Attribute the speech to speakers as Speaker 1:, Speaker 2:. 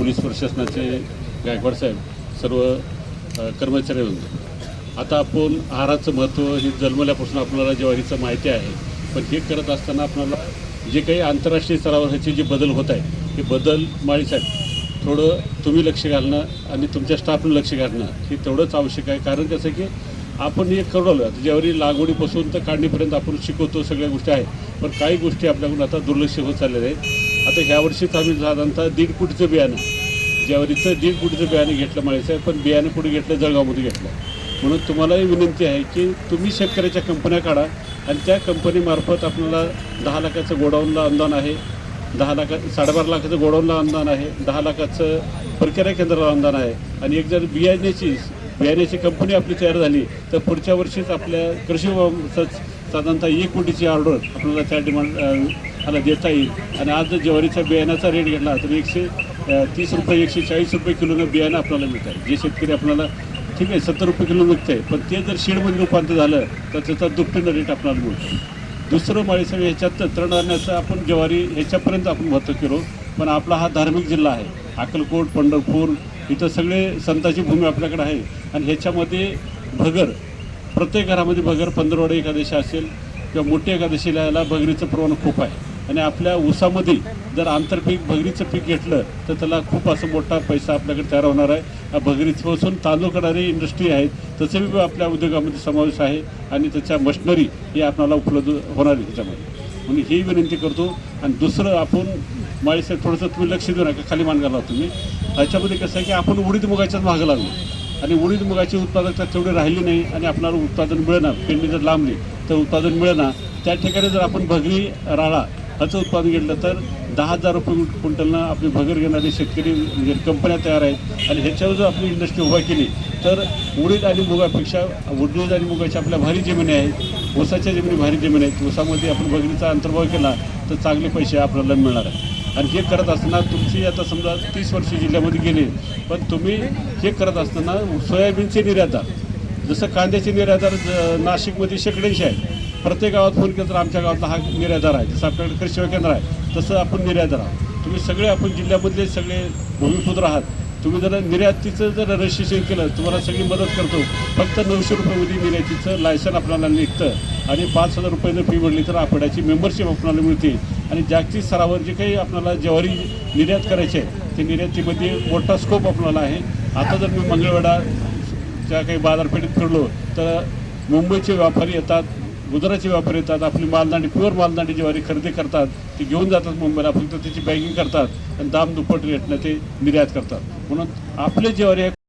Speaker 1: Police प्रशासनाचे गायकवाड साहेब सर्व कर्मचारी होते आता आपण आहाराचं महत्त्व हे जन्मल्यापासून आपल्याला ज्वारीचं माहिती आहे पण हे करत असताना आपल्याला जे काही आंतरराष्ट्रीय स्तरावर ह्याचे जे बदल होत आहे हे बदल माळीसाहेब थोडं तुम्ही लक्ष घालणं आणि तुमच्या स्टाफनं लक्ष घालणं हे तेवढंच आवश्यक आहे. कारण कसं की आपण हे कळवलं आता ज्यावेळी लागवडीपासून तर काढणीपर्यंत आपण शिकवतो सगळ्या गोष्टी आहेत पण काही गोष्टी आपल्याकडून आता दुर्लक्ष होत चाललेल्या आहेत. आता ह्या वर्षीच आम्ही साधारणतः दीड फुटचं बियाणं ज्यावरीचं दीड फुटचं बियाणं घेतलं म्हणायचं आहे पण बियाणं कुठे घेतलं? जळगावमध्ये घेतलं. म्हणून तुम्हालाही विनंती आहे की तुम्ही शेतकऱ्याच्या कंपन्या काढा आणि त्या कंपनीमार्फत आपल्याला दहा लाखाचं गोडाऊनला अनुदान आहे दहा लाखा साडेबारा लाखाचं गोडाऊनला अनुदान आहे दहा लाखाचं प्रक्रिया केंद्राला अनुदान आहे. आणि एक जर बियाण्याची बियाण्याची कंपनी आपली तयार झाली तर पुढच्या वर्षीच आपल्या कृषी साधारणतः एक कोटीची ऑर्डर आपल्याला त्या डिमांड हाला देता येईल. आणि आज जर ज्वारीचा बियाण्याचा रेट घेतला तर एकशे तीस रुपये एकशे चाळीस रुपये किलोनं बियाणं आपल्याला मिळतं आहे जे शेतकरी आपल्याला ठीक आहे सत्तर रुपये किलो विकत आहे पण ते जर शेडमध्ये रूपांतर झालं तर त्याचा दुपटीनं रेट आपल्याला मिळतो दुसरं माळेसाहेब ह्याच्यात तंत्रज्ञानाचं आपण ज्वारी ह्याच्यापर्यंत आपण महत्त्व केलो पण आपला हा धार्मिक जिल्हा आहे. अक्कलकोट पंढरपूर इथं सगळे संतांची भूमी आपल्याकडे आहे. आणि ह्याच्यामध्ये भगर प्रत्येक घरामध्ये भगर पंधरवडे एकादशी असेल किंवा मोठी एकादशीला याला भगरीचं प्रमाण खूप आहे. आणि आपल्या ऊसामध्ये जर आंतरपीक भगरीचं पीक घेतलं तर त्याला खूप असं मोठा पैसा आपल्याकडे तयार होणार आहे. या भगरीपासून तांदूळ करणारी इंडस्ट्री आहेत तसे बी आपल्या उद्योगामध्ये समावेश आहे आणि त्याच्या मशनरी हे आपल्याला उपलब्ध होणार आहे त्याच्यामध्ये. म्हणून ही विनंती करतो. आणि दुसरं आपण माळीसाहेब थोडंसं तुम्ही लक्ष देऊ नका खाली मान घाला तुम्ही. ह्याच्यामध्ये कसं आहे की आपण उडीद मुगाच्याच मागं लागलो. आणि उडीद मुगाची उत्पादकता तेवढी राहिली नाही आणि आपल्याला उत्पादन मिळणार. पेंडी जर लांबली तर उत्पादन मिळणार. त्या ठिकाणी जर आपण भगरी राळा ह्याचं उत्पादन घेतलं तर दहा हजार रुपये क्विंटलनं आपली भगर घेणारे शेतकरी म्हणजे कंपन्या तयार आहेत. आणि ह्याच्यावर जर आपली इंडस्ट्री उभा केली तर उडीद आणि मुगापेक्षा उडीद आणि मुगाच्या आपल्या भारी जमिनी आहेत. ऊसाच्या जमिनी भारी जमीन आहेत. ऊसामध्ये आपण भगरीचा अंतर्भाव केला तर चांगले पैसे आपल्याला मिळणार आहेत. आणि हे करत असताना तुमची आता समजा तीस वर्ष जिल्ह्यामध्ये गेले पण तुम्ही हे करत असताना सोयाबीनचे निर्यातदार जसं कांद्याचे निर्यातदार ज- नाशिकमध्ये शेकड्यांशी आहे प्रत्येक गावात फोन केला तर आमच्या गावातला हा निर्यातदार आहे. जसं आपल्याकडे कृषी सेवा केंद्र आहे तसं आपण निर्यातदार आहोत. तुम्ही सगळे आपण जिल्ह्यामधले सगळे भूमिपुत्र आहात. तुम्ही जर निर्यातीचं जर रजिस्ट्रेशन केलं तुम्हाला सगळी मदत करतो. फक्त नऊशे रुपयामध्ये निर्यातीचं लायसन आपल्याला निघतं. आणि पाच हजार रुपयानं फी भरली तर आठवड्याची मेंबरशिप आपल्याला मिळते. आणि जागतिक स्तरावर जे काही आपल्याला ज्वारी निर्यात करायची आहे ते निर्यातीमध्ये मोठा स्कोप आपल्याला आहे. आता जर मी मंगळवेढा ज्या काही बाजारपेठेत फिरलो तर मुंबईचे व्यापारी येतात गुजरातचे व्यापारी येतात आपली मालदांडी प्युअर मालदांडी ज्वारी खरेदी करतात ती घेऊन जातात मुंबईला फक्त त्याची बॅगिंग करतात आणि दाम दुप्पट रेटनं ते निर्यात करतात. म्हणून आपले ज्वारी आहे